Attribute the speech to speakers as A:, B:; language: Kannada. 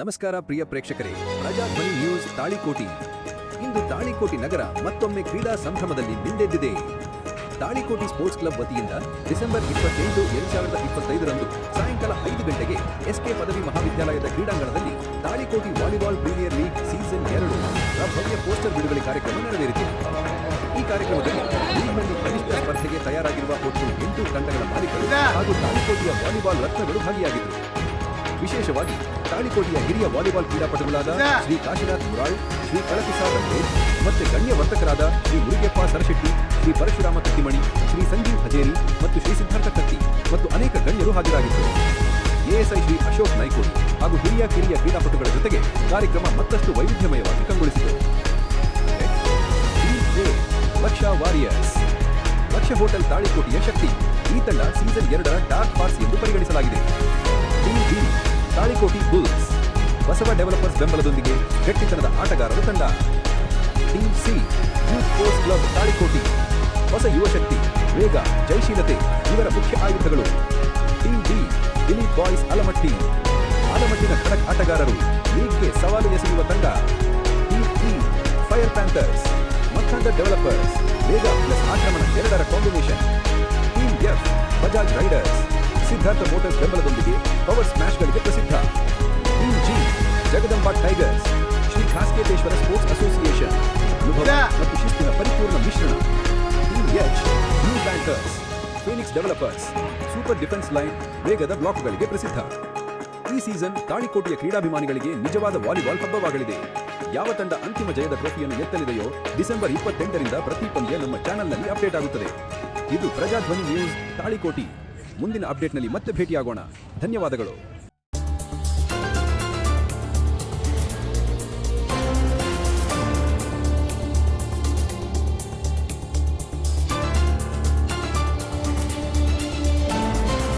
A: ನಮಸ್ಕಾರ ಪ್ರಿಯ ಪ್ರೇಕ್ಷಕರೇ, ಪ್ರಜಾಧ್ವನಿ ನ್ಯೂಸ್ ತಾಳಿಕೋಟಿ. ಇಂದು ತಾಳಿಕೋಟಿ ನಗರ ಮತ್ತೊಮ್ಮೆ ಕ್ರೀಡಾ ಸಂಭ್ರಮದಲ್ಲಿ ಮಿಂದೆದ್ದಿದೆ ತಾಳಿಕೋಟಿ ಸ್ಪೋರ್ಟ್ಸ್ ಕ್ಲಬ್ ವತಿಯಿಂದ ಡಿಸೆಂಬರ್ ಇಪ್ಪತ್ತೆಂಟು, ಎರಡು ಸಾವಿರದ ಇಪ್ಪತ್ತೈದರಂದು ಸಾಯಂಕಾಲ ಐದು ಗಂಟೆಗೆ ಎಸ್ಕೆ ಪದವಿ ಮಹಾವಿದ್ಯಾಲಯದ ಕ್ರೀಡಾಂಗಣದಲ್ಲಿ Talikoti volleyball premier league season ಎರಡು ಭವ್ಯ ಪೋಸ್ಟರ್ ಬಿಡುಗಡೆ ಕಾರ್ಯಕ್ರಮ ನೆರವೇರಿತು. ಈ ಕಾರ್ಯಕ್ರಮದಲ್ಲಿ ಲೀಗ್ನಲ್ಲಿ ಕನಿಷ್ಠ ಸ್ಪರ್ಧೆಗೆ ತಯಾರಾಗಿರುವ ಒಟ್ಟು ಎಂಟು ತಂಡಗಳ ಮಾಲೀಕರು ಹಾಗೂ ತಾಳಿಕೋಟಿಯ ವಾಲಿಬಾಲ್ ರತ್ನಗಳು ಭಾಗಿಯಾಗಿದ್ದರು. ವಿಶೇಷವಾಗಿ ತಾಳಿಕೋಟೆಯ ಹಿರಿಯ ವಾಲಿಬಾಲ್ ಕ್ರೀಡಾಪಟುಗಳಾದ ಶ್ರೀ ಕಾಶಿನಾಥ್ ಮುರಾಳ್ ಶ್ರೀ ಕಳಕಿಸಾದ ಮತ್ತು ಗಣ್ಯ ವರ್ತಕರಾದ ಶ್ರೀ ಮುರುಗೇಪ್ಪ ಸರಶೆಟ್ಟಿ ಶ್ರೀ ಪರಶುರಾಮ ಕತ್ತಿಮಣಿ ಶ್ರೀ ಸಂಜೀವ್ ಹಜೇರಿ ಮತ್ತು ಶ್ರೀ ಸಿದ್ಧಾರ್ಥ ಕತ್ತಿ ಮತ್ತು ಅನೇಕ ಗಣ್ಯರು ಹಾಜರಾಗಿದ್ದರು. ಎಎಸ್ಐ ಶ್ರೀ ಅಶೋಕ್ ನಾಯ್ಕೋಡಿ ಹಾಗೂ ಹಿರಿಯ ಕಿರಿಯ ಕ್ರೀಡಾಪಟುಗಳ ಜೊತೆಗೆ ಕಾರ್ಯಕ್ರಮ ಮತ್ತಷ್ಟು ವೈವಿಧ್ಯಮಯವಾಗಿ ಕಂಗೊಳಿಸಿದೆ. ಲಕ್ಷ ವಾರಿಯರ್ಸ್. ಲಕ್ಷ ಹೋಟೆಲ್ ತಾಳಿಕೋಟೆಯ ಶಕ್ತಿ ಈ ತಂಡ ಸೀಸನ್ ಎರಡರ ಡಾರ್ಕ್ ಪಾಸ್ ಎಂದು ಪರಿಗಣಿಸಲಾಗಿದೆ. ತಾಳಿಕೋಟಿ ಬುಲ್ಸ್ ಬಸವ ಡೆವಲಪರ್ಸ್ ಬೆಂಬಲದೊಂದಿಗೆ ಗಟ್ಟಿತನದ ಆಟಗಾರರ ತಂಡ. Team C youth sports club Talikoti. ಹೊಸ ಯುವಶಕ್ತಿ ವೇಗ, ಜಯಶೀಲತೆ, ಇವರ ಮುಖ್ಯ ಆಯುಧಗಳು. Team D Dilip boys Alamatti ಆಲಮಟ್ಟಿನ ಖಡಕ್ ಆಟಗಾರರು ಲೀಗ್ಗೆ ಸವಾಲು ಎಸೆಯುವ ತಂಡ. ಟೀಮ್ ಇ ಫೈರ್ ಪ್ಯಾಂಥರ್ಸ್ ಮತ್ತೊಂದ ಡೆವಲಪರ್ಸ್ ವೇಗ ಪ್ಲಸ್ ಆಕ್ರಮಣ ಎರಡರ ಕಾಂಬಿನೇಷನ್ ಸಿದ್ಧಾರ್ಥ ಮೋಟರ್ಸ್ ಬೆಂಬಲದೊಂದಿಗೆ ಪವರ್ ಸ್ಮ್ಯಾಶ್ಗಳಿಗೆ ಪ್ರಸಿದ್ಧ. U G Jagadamba tigers Shri Khasketeshwara sports association ಅನುಭವ ಮತ್ತು ಶಿಸ್ತಿನ ಪರಿಪೂರ್ಣ ಮಿಶ್ರಣ. Team H new bankers phoenix developers super defence line ವೇಗದ ಬ್ಲಾಕ್ಗಳಿಗೆ ಪ್ರಸಿದ್ಧ. ಈ ಸೀಸನ್ ತಾಳಿಕೋಟೆಯ ಕ್ರೀಡಾಭಿಮಾನಿಗಳಿಗೆ ನಿಜವಾದ ವಾಲಿಬಾಲ್ ಹಬ್ಬವಾಗಲಿದೆ. ಯಾವ ತಂಡ ಅಂತಿಮ ಜಯದ ಟ್ರೋಫಿಯನ್ನು ಎತ್ತಲಿದೆಯೋ ಡಿಸೆಂಬರ್ ಇಪ್ಪತ್ತೆಂಟರಿಂದ ಪ್ರತಿ ಪಂದ್ಯ ನಮ್ಮ ಚಾನೆಲ್ನಲ್ಲಿ ಅಪ್ಡೇಟ್ ಆಗುತ್ತದೆ. ಇದು ಪ್ರಜಾಧ್ವನಿ ನ್ಯೂಸ್ ತಾಳಿಕೋಟಿ. ಮುಂದಿನ ಅಪ್ಡೇಟ್ನಲ್ಲಿ ಮತ್ತೆ ಭೇಟಿಯಾಗೋಣ. ಧನ್ಯವಾದಗಳು.